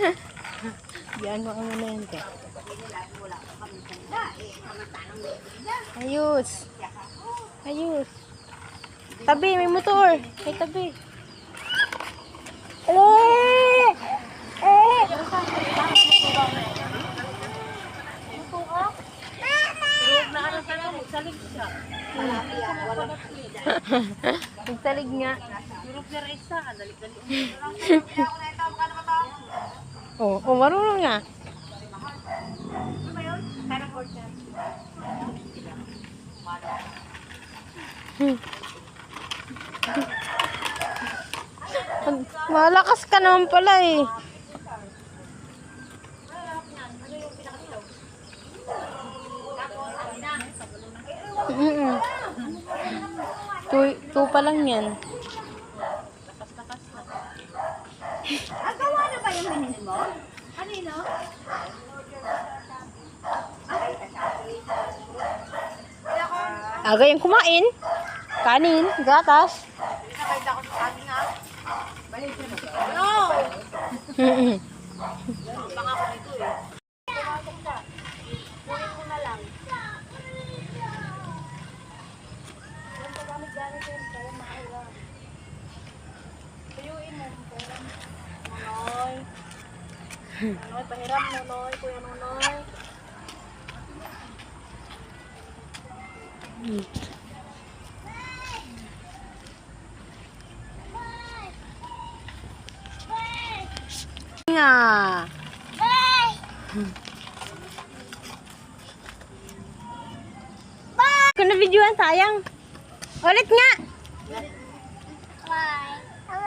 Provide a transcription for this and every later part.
Yan mo ang na yun. te. Ayos. Ayos. Tabi, may motor. May tabi. Eh! Eh! Nagsalig nga. oh, oh, marunong nga. Hmm. Malakas ka naman pala eh. Mm-mm. Two, two pa lang yan. Agawa na ba yung hinin mo? Kanino? Aga yung kumain. Kanin, gatas. Nakita ko sa akin nga. No! Mm-mm. Baka Nonoy, pahiram Nonoy. Kuya Nonoy. Nga. Kung na-videoan, sayang. Ulit nga.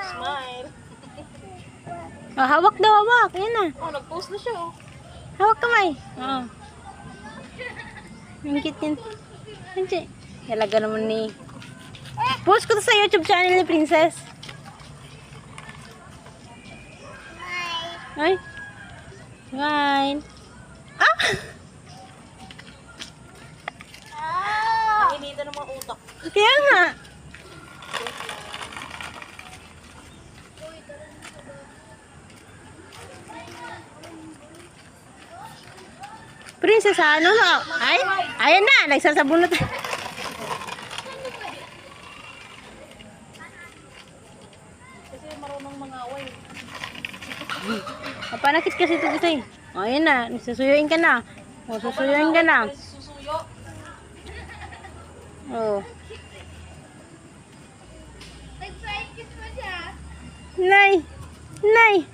Smile. Oh, hawak daw, hawak. Yan na. Oh, nag-post na siya oh. Hawak kamay. Oo. Ang cute yan. Hindi. Talaga naman ni... Post ko to sa YouTube channel ni Princess. Ay. Smile. Ah! Nakinita ng mga utak. Kaya nga. Princess, ano na? Ay, ayan na, nagsasabunot. Kasi marunong mga away. Papanakit kasi ito gusto eh. O, ayan na, nagsasuyuin ka na. O, susuyuin ka na. O. Nay! Nay!